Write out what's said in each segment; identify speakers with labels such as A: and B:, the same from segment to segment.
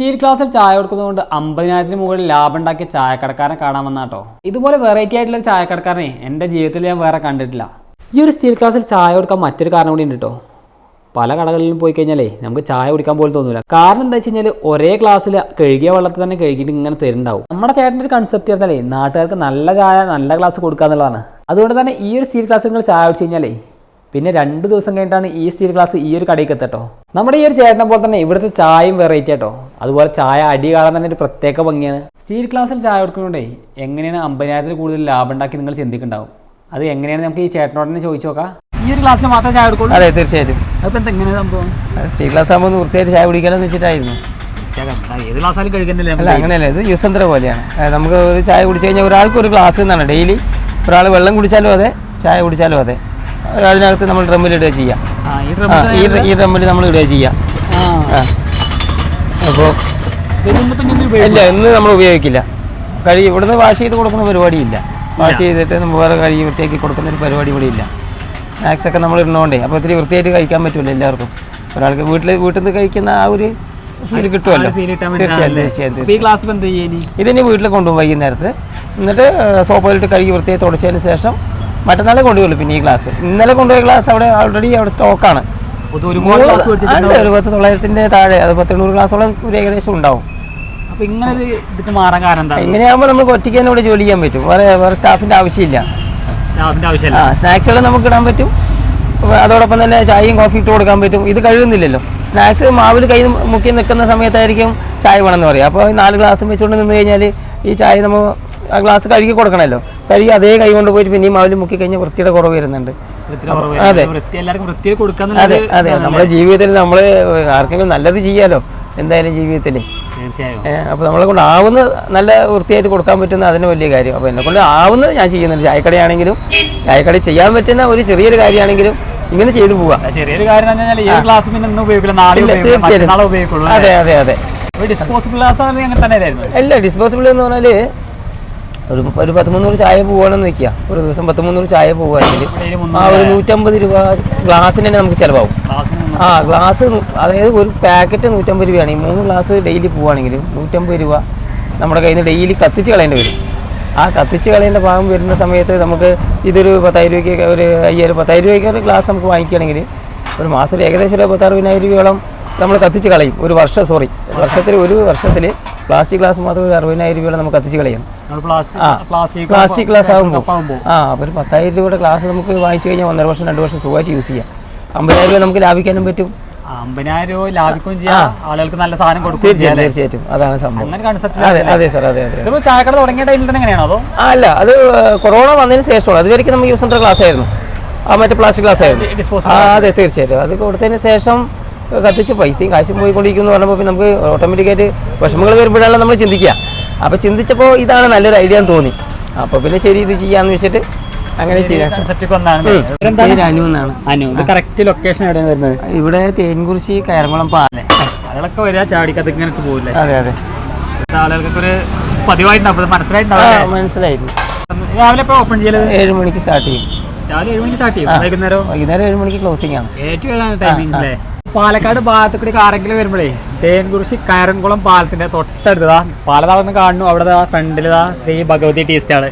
A: Steel ഗ്ലാസ്സിൽ ചായ കൊടുക്കുന്നതുകൊണ്ട് അമ്പതിനായിരത്തിന് മുകളിൽ ലാഭം ഉണ്ടാക്കിയ ചായക്കടക്കാരനെ കാണാൻ വന്നാട്ടോ ഇതുപോലെ വെറൈറ്റി ആയിട്ടുള്ള ചായക്കടക്കാരനെ എന്റെ ജീവിതത്തിൽ ഞാൻ വേറെ കണ്ടിട്ടില്ല. ഈ ഒരു സ്റ്റീൽ ഗ്ലാസ്സിൽ ചായ കൊടുക്കാൻ മറ്റൊരു കാരണം കൂടി ഉണ്ട് കേട്ടോ പല കടകളിലും പോയി കഴിഞ്ഞാലേ നമുക്ക് ചായ കുടിക്കാൻ പോലും തോന്നില്ല കാരണം എന്താ വെച്ച് കഴിഞ്ഞാൽ ഒരേ ഗ്ലാസ്സിൽ കഴുകിയ വെള്ളത്തിൽ തന്നെ കഴുകിയിട്ട് ഇങ്ങനെ തരുന്നുണ്ടാവും. നമ്മുടെ ചേട്ടന്റെ ഒരു കൺസെപ്റ്റ് പറഞ്ഞാലേ നാട്ടുകാർക്ക് നല്ല ചായ നല്ല ഗ്ലാസ് കൊടുക്കുക എന്നുള്ളതാണ് അതുകൊണ്ട് തന്നെ ഈ ഒരു സ്റ്റീൽ ഗ്ലാസ് നിങ്ങൾ ചായ കുടിച്ച് കഴിഞ്ഞാലേ പിന്നെ രണ്ട് ദിവസം കഴിഞ്ഞിട്ടാണ് ഈ സ്റ്റീൽ ഗ്ലാസ് ഈ ഒരു കടയിൽ എത്തട്ടോ നമ്മുടെ ഈ ഒരു ചേട്ടനെ പോലെ തന്നെ ഇവിടുത്തെ ചായയും വെറൈറ്റി ആട്ടോ അതുപോലെ ചായ അടി കാണാൻ തന്നെ ഒരു പ്രത്യേക ഭംഗിയാണ്. സ്റ്റീൽ ഗ്ലാസ്സിൽ ചായ കൊടുക്കുന്നതുകൊണ്ടേ എങ്ങനെയാണ് അമ്പതിനായിരത്തിൽ കൂടുതൽ ലാഭം ഉണ്ടാക്കി നിങ്ങൾ ചിന്തിക്കുന്നുണ്ടാവും. അത് എങ്ങനെയാണ് നമുക്ക് ഈ ചേട്ടനോട് തന്നെ ചോദിച്ചു നോക്കാം. ഈ ഒരു ഗ്ലാസ്സിൽ മാത്രമേ ചായ കൊടുക്കും
B: അതെ തീർച്ചയായിട്ടും.
A: അപ്പോൾ എന്താ സംഭവം?
B: സ്റ്റീൽ ഗ്ലാസ് ആകുമ്പോൾ വൃത്തിയായിട്ട് ചായ കുടിക്കാനെന്ന് വെച്ചിട്ടായിരുന്നു.
A: ഏത് ഗ്ലാസ്സാലും കഴിക്കുന്നില്ല
B: അല്ല അങ്ങനെയല്ല ഇത് യുസന്ത്ര പോലെയാണ്. നമുക്ക് ഒരു ചായ കുടിച്ചു കഴിഞ്ഞാൽ ഒരാൾക്ക് ഒരു ഗ്ലാസ് എന്നാണ്. ഡെയിലി ഒരാൾ വെള്ളം കുടിച്ചാലും അതെ ചായ കുടിച്ചാലും അതെ. അതിനകത്ത് നമ്മൾ ഡ്രമ്മിൽ ഇടുക ചെയ്യാം.
A: ഈ
B: ഡ്രമ്മിൽ നമ്മൾ ഇടുക ചെയ്യാം. അപ്പോൾ ഇല്ല ഇന്ന് നമ്മൾ ഉപയോഗിക്കില്ല. കഴി ഇവിടുന്ന് വാഷ് ചെയ്ത് കൊടുക്കുന്ന പരിപാടിയില്ല വാഷ് ചെയ്തിട്ട് നമ്മൾ വേറെ കഴുകി വൃത്തിയാക്കി കൊടുക്കുന്ന ഒരു പരിപാടി ഇവിടെ ഇല്ല. സ്നാക്സ് ഒക്കെ നമ്മൾ ഇടുന്നതുകൊണ്ടേ അപ്പോൾ ഇത്തിരി വൃത്തിയായിട്ട് കഴിക്കാൻ പറ്റുമല്ലോ എല്ലാവർക്കും. ഒരാൾക്ക് വീട്ടിൽ വീട്ടിൽ നിന്ന് കഴിക്കുന്ന ആ ഒരു ഫീൽ കിട്ടുമല്ലോ. തീർച്ചയായും തീർച്ചയായും ഇതിനി വീട്ടിൽ കൊണ്ടുപോകും വൈകുന്നേരത്ത്. എന്നിട്ട് സോപ്പിലിട്ട് കഴുകി വൃത്തിയായി തുടച്ചതിന് ശേഷം മറ്റന്നാളെ കൊണ്ടുപോയുള്ളൂ. പിന്നെ ഈ ക്ലാസ് ഇന്നലെ കൊണ്ടുപോയ ക്ലാസ് അവിടെ ഓൾറെഡി അവിടെ സ്റ്റോക്കാണ് ഒരു പത്ത് തൊള്ളായിരത്തിന്റെ താഴെ. അത് പത്ത് എണ്ണൂറ് ക്ലാസ്സോളം ഒരു ഏകദേശം ഉണ്ടാവും. ഇങ്ങനെയാകുമ്പോൾ നമുക്ക് ഒറ്റയ്ക്ക് തന്നെ ഇവിടെ ജോലി ചെയ്യാൻ പറ്റും. വേറെ വേറെ
A: സ്റ്റാഫിന്റെ ആവശ്യമില്ല.
B: സ്നാക്സുകൾ നമുക്ക് ഇടാൻ പറ്റും. അതോടൊപ്പം തന്നെ ചായയും കോഫി ഇട്ട് കൊടുക്കാൻ പറ്റും. ഇത് കഴിയുന്നില്ലല്ലോ. സ്നാക്സ് മാവിൽ കൈ മുക്കി നിൽക്കുന്ന സമയത്തായിരിക്കും ചായ വേണമെന്ന് പറയാം. അപ്പോൾ നാല് ഗ്ലാസ് വെച്ചുകൊണ്ട് നിന്ന് കഴിഞ്ഞാൽ ഈ ചായ നമ്മൾ ആ ഗ്ലാസ് കഴുകി കൊടുക്കണമല്ലോ കഴുകി അതേ കൈ കൊണ്ട് പോയിട്ട് പിന്നെയും മാവിൽ മുക്കി കഴിഞ്ഞാൽ വൃത്തിയുടെ കുറവ് വരുന്നുണ്ട്. അതെ. അതെ അതെ. നമ്മുടെ ജീവിതത്തിൽ നമ്മൾ ആർക്കെങ്കിലും നല്ലത് ചെയ്യാലോ? എന്തായാലും ജീവിതത്തിൽ.
A: അപ്പൊ
B: അപ്പോൾ നമ്മളെ കൊണ്ട് ആവുന്ന നല്ല വൃത്തിയായിട്ട് കൊടുക്കാൻ പറ്റുന്ന അതിന് വലിയ കാര്യം. അപ്പോൾ എന്നെ കൊണ്ട് ആവുന്ന ഞാൻ ചെയ്യുന്നുണ്ട്. ചായക്കടയാണെങ്കിലും ചായക്കട ചെയ്യാൻ പറ്റുന്ന ഒരു ചെറിയൊരു കാര്യമാണെങ്കിലും ഇങ്ങനെ ചെയ്തു പോവാം.
A: ചെറിയൊരു കാര്യം.
B: അതെ അതെ അതെ.
A: ഡിസ്പോസിബിൾ
B: ഡിസ്പോസിബിൾ എന്ന് പറഞ്ഞാൽ ഒരു ഒരു പത്ത് മുന്നൂറ് ചായ പോവുകയാണെന്ന് വെക്കുക. ഒരു ദിവസം പത്ത് മുന്നൂറ് ചായ പോവുകയാണെങ്കിൽ ആ ഒരു നൂറ്റമ്പത് രൂപ ഗ്ലാസ്സിന് തന്നെ നമുക്ക് ചിലവാകും. ആ ഗ്ലാസ് അതായത് ഒരു പാക്കറ്റ് നൂറ്റമ്പത് രൂപയാണ്. ഈ മൂന്ന് ഗ്ലാസ് ഡെയിലി പോവുകയാണെങ്കിൽ നൂറ്റമ്പത് രൂപ നമ്മുടെ കയ്യിൽ നിന്ന് ഡെയിലി കത്തിച്ച് കളയേണ്ടി വരും. ആ കത്തിച്ച് കളയേണ്ട ഭാഗം വരുന്ന സമയത്ത് നമുക്ക് ഇതൊരു പത്തായിരം രൂപയ്ക്ക് ഒരു അയ്യായിരം പത്തായിരം രൂപയ്ക്ക് ഒരു ഗ്ലാസ് നമുക്ക് വാങ്ങിക്കുകയാണെങ്കിൽ ഒരു മാസം ഒരു ഏകദേശം ഒരു പത്താറുപതിനായിരം രൂപയോളം നമ്മൾ കത്തിച്ച് കളയും. ഒരു വർഷം സോറി വർഷത്തിൽ ഒരു വർഷത്തിൽ പ്ലാസ്റ്റിക് ഗ്ലാസ് മാത്രം ഒരു അറുപതിനായിരം രൂപയോളം നമുക്ക് കത്തിച്ച് കളയും.
A: പ്ലാസ്റ്റിക്
B: ഗ്ലാസ് ആകുമ്പോൾ ആ അപ്പോൾ ഒരു പത്തായിരം രൂപയുടെ ഗ്ലാസ് നമുക്ക് വാങ്ങിച്ചു കഴിഞ്ഞാൽ ഒന്നര വർഷം രണ്ട് വർഷം സുഖമായിട്ട് യൂസ് ചെയ്യാം. അമ്പതിനായിരം രൂപ നമുക്ക് ലാഭിക്കാനും പറ്റും.
A: അമ്പതിനായിരം രൂപ ലാഭിക്കുകയും ചെയ്യാം. ആളുകൾക്ക് നല്ല സാധനം കൊടുക്കുകയും
B: തീർച്ചയായും
A: ചെയ്യാം
B: അതാണ് സംഭവം.
A: അങ്ങനെ കൺസെപ്റ്റ്
B: അതെ അതെ സാർ അതെ അതെ
A: ചായക്കട തുടങ്ങിയ ടൈമിൽ തന്നെ എങ്ങനെയാണോ അതോ?
B: അല്ല അത് കൊറോണ വന്നതിന് ശേഷമാണ്. അതുവരെയ്ക്ക് നമുക്ക് യൂസ് സെന്റർ ക്ലാസ് ആയിരുന്നു. ആ മറ്റേ പ്ലാസ്റ്റിക് ഗ്ലാസ് ആയിരുന്നു. ആ അതെ തീർച്ചയായിട്ടും. അത് കൊടുത്തതിന് ശേഷം കത്തിച്ച് പൈസയും കാശും പോയിക്കൊണ്ടിരിക്കുന്നു പറഞ്ഞപ്പോൾ നമുക്ക് ഓട്ടോമാറ്റിക്കായിട്ട് വിഷമങ്ങൾ വരുമ്പോഴാണ് നമ്മൾ ചിന്തിക്കുക. അപ്പോൾ ചിന്തിച്ചപ്പോൾ ഇതാണ് നല്ലൊരു ഐഡിയ എന്ന് തോന്നി. അപ്പോൾ പിന്നെ ശരി ഇത് ചെയ്യാന്ന് വെച്ചിട്ട് അങ്ങനെ ചെയ്യാം. അനു എന്നാണ്.
A: അനു. ഇത് കറക്റ്റ് ലൊക്കേഷൻ എവിടെയാണ് വരുന്നത്?
B: ഇവിടെ തേൻകുറിശി കയറംകുളം പാലേ
A: ആളുകളൊക്കെ വരിക ചാടിക്കത്ത് ഇങ്ങനെ പോകില്ലേ
B: അതെ അതെ.
A: ആളുകൾക്കൊരു പതിവായിട്ടുണ്ടാവും. മനസ്സിലായിട്ടുണ്ടാവും
B: മനസ്സിലായിരുന്നു
A: രാവിലെ ഇപ്പോൾ ഓപ്പൺ
B: ഏഴ് മണിക്ക് സ്റ്റാർട്ട് ചെയ്യും.
A: രാവിലെ ഏഴ് മണിക്ക് സ്റ്റാർട്ട് ചെയ്യും. വൈകുന്നേരം?
B: വൈകുന്നേരം ഏഴ് മണിക്ക് ക്ലോസിംഗ് ആണ്.
A: ഏറ്റവും ടൈമിംഗ് അല്ലേ? പാലക്കാട് ഭാഗത്ത് കൂടി ആരെങ്കിലും വരുമ്പോഴേ തേൻകുറിശി കയറൻകുളം പാലത്തിന്റെ തൊട്ടടുത്തതാ പാലതാവെന്ന് കാണുന്നു. അവിടെ ഫ്രണ്ടിലതാ ശ്രീ ഭഗവതി ടീ സ്റ്റാൾ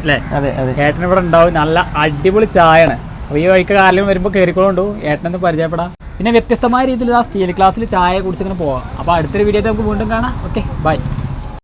A: അല്ലേ?
B: അതെ അതെ.
A: ഏട്ടൻ ഇവിടെ ഉണ്ടാവും. നല്ല അടിപൊളി ചായയാണ്. അപ്പോൾ ഈ വഴിക്ക് കാലം വരുമ്പോൾ കയറിക്കൊണ്ടു ഏട്ടനൊന്ന് പരിചയപ്പെടാം. പിന്നെ വ്യത്യസ്തമായ രീതിയിൽ ആ സ്റ്റീൽ ക്ലാസ്സിൽ ചായ കുടിച്ചിങ്ങനെ പോവാം. അപ്പോൾ അടുത്തൊരു വീഡിയോ നമുക്ക് വീണ്ടും കാണാം. Okay bye